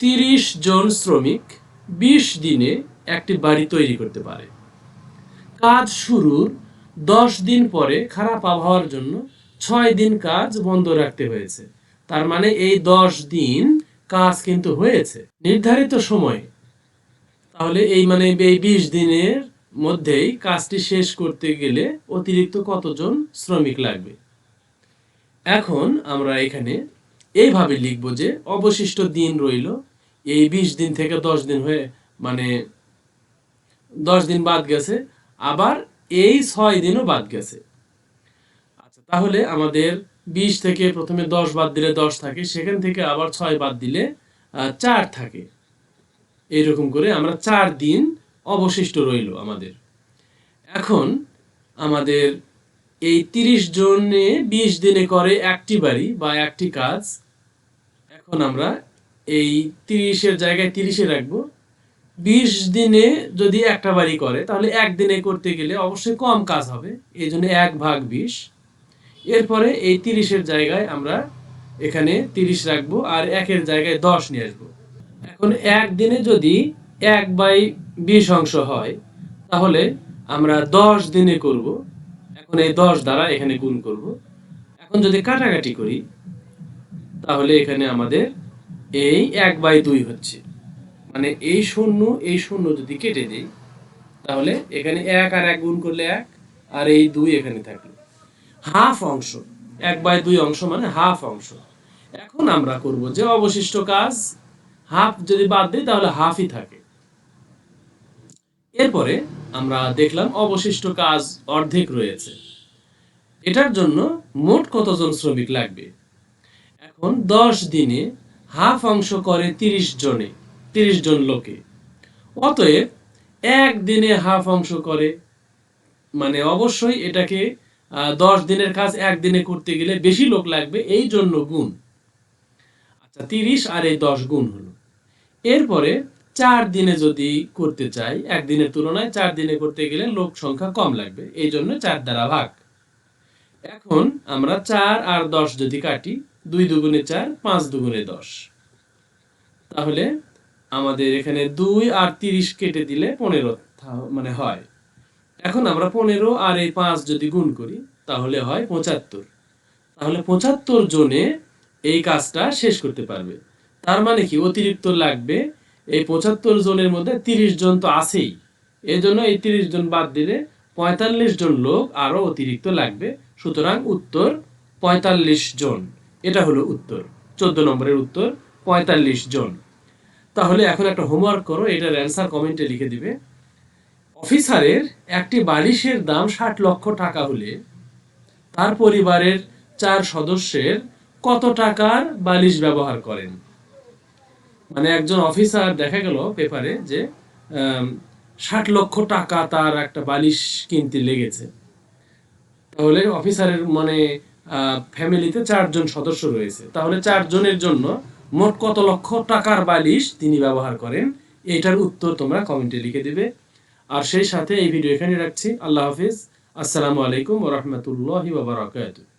তিরিশ জন শ্রমিক বিশ দিনে একটি বাড়ি তৈরি করতে পারে। কাজ শুরুর দশ দিন পরে খারাপ আবহাওয়ার জন্য ছয় দিন কাজ বন্ধ রাখতে হয়েছে। তার মানে এই দশ দিন কাজ কিন্তু হয়েছে। নির্ধারিত সময়। তাহলে এই মানে এই বিশ দিনের মধ্যেই কাজটি শেষ করতে গেলে অতিরিক্ত কতজন শ্রমিক লাগবে? এখন আমরা এখানে এইভাবে লিখব যে অবশিষ্ট দিন রইল। এই বিশ দিন থেকে দশ দিন হয়ে মানে দশ দিন বাদ গেছে, আবার এই ছয় দিনও বাদ গেছে। আচ্ছা তাহলে আমাদের বিশ থেকে প্রথমে দশ বাদ দিলে দশ থাকে, সেখান থেকে আবার ছয় বাদ দিলে চার থাকে। এইরকম করে আমরা চার দিন অবশিষ্ট রইল আমাদের। এখন আমাদের এই তিরিশ জনে বিশ দিনে করে একটি বাড়ি বা একটি কাজ এখন আমরা এই তিরিশের জায়গায় তিরিশে রাখব। বিশ দিনে যদি একটা বাড়ি করে, তাহলে একদিনে করতে গেলে অবশ্যই কম কাজ হবে, এই জন্য এক ভাগ বিশ। এরপরে এই তিরিশের জায়গায় আমরা এখানে তিরিশ রাখব আর একের জায়গায় দশ নিয়ে আসব। এখন একদিনে যদি এক বাই বিশ অংশ হয়, তাহলে আমরা দশ দিনে করব। এখন এই দশ দ্বারা এখানে গুণ করব। এখন যদি কাটাকাটি করি তাহলে এখানে আমাদের এই এক বাই দুই হচ্ছে। মানে এই শূন্য এই শূন্য যদি কেটে দিই, তাহলে এখানে এক আর এক গুণ করলে এক, আর এই দুই এখানে থাকল। হাফ অংশ, এক বাই দুই অংশ মানে হাফ অংশ। এখন আমরা করব যে অবশিষ্ট কাজ, হাফ যদি বাদ দিই, তাহলে হাফই থাকে। এরপরে আমরা দেখলাম অবশিষ্ট কাজ অর্ধেক রয়েছে। এটার জন্য মোট কতজন শ্রমিক লাগবে? এখন দশ দিনে হাফ অংশ করে তিরিশ জনে, তিরিশ জন লোকে। অতএব এক দিনে হাফ অংশ করে মানে অবশ্যই এটাকে দশ দিনের কাজ একদিনে করতে গেলে বেশি লোক লাগবে, এই জন্য গুণ। আচ্ছা তিরিশ আর এই দশ গুণ হলো। এরপরে চার দিনে যদি করতে চাই একদিনের তুলনায় চার দিনে করতে গেলে লোক সংখ্যা কম লাগবে, এই জন্য চার দ্বারা ভাগ। এখন আমরা চার আর দশ যদি কাটি দুই দুগুণে চার, পাঁচ দুগুণে দশ। তাহলে আমাদের এখানে দুই আর তিরিশ কেটে দিলে পনেরো মানে হয়। এখন আমরা পনেরো আর এই পাঁচ যদি গুণ করি, তাহলে হয় পঁচাত্তর। তাহলে পঁচাত্তর জনে এই কাজটা শেষ করতে পারবে। তার মানে কি? অতিরিক্ত লাগবে। এই পঁচাত্তর জনের মধ্যে তিরিশ জন তো আছেই। এই জন্য এই তিরিশ জন বাদ দিলে পঁয়তাল্লিশ জন লোক আরও অতিরিক্ত লাগবে। সুতরাং উত্তর পঁয়তাল্লিশ জন। এটা হলো উত্তর। চোদ্দ নম্বরের উত্তর, পঁয়তাল্লিশ জন। তাহলে এখন একটা হোমওয়ার্ক করো, এটার অ্যান্সার কমেন্টে লিখে দিবে। অফিসারের একটি বালিশের দাম ষাট লক্ষ টাকা হলে তার পরিবারের চার সদস্যের কত টাকার বালিশ ব্যবহার করেন? মানে একজন অফিসার দেখা গেল পেপারে যে ষাট লক্ষ টাকা তার একটা বালিশ কিনতে লেগেছে। তাহলে অফিসারের মানে ফ্যামিলিতে চারজন সদস্য রয়েছে। তাহলে চারজনের জন্য মোট কত লক্ষ টাকার বালিশ তিনি ব্যবহার করেন? এটার উত্তর তোমরা কমেন্টে লিখে দেবে। আর সেই সাথে এই ভিডিও এখানে রাখছি। আল্লাহ হাফিজ। আসসালামু আলাইকুম ওরহমতুল্লাহি বাবরাকাতুহ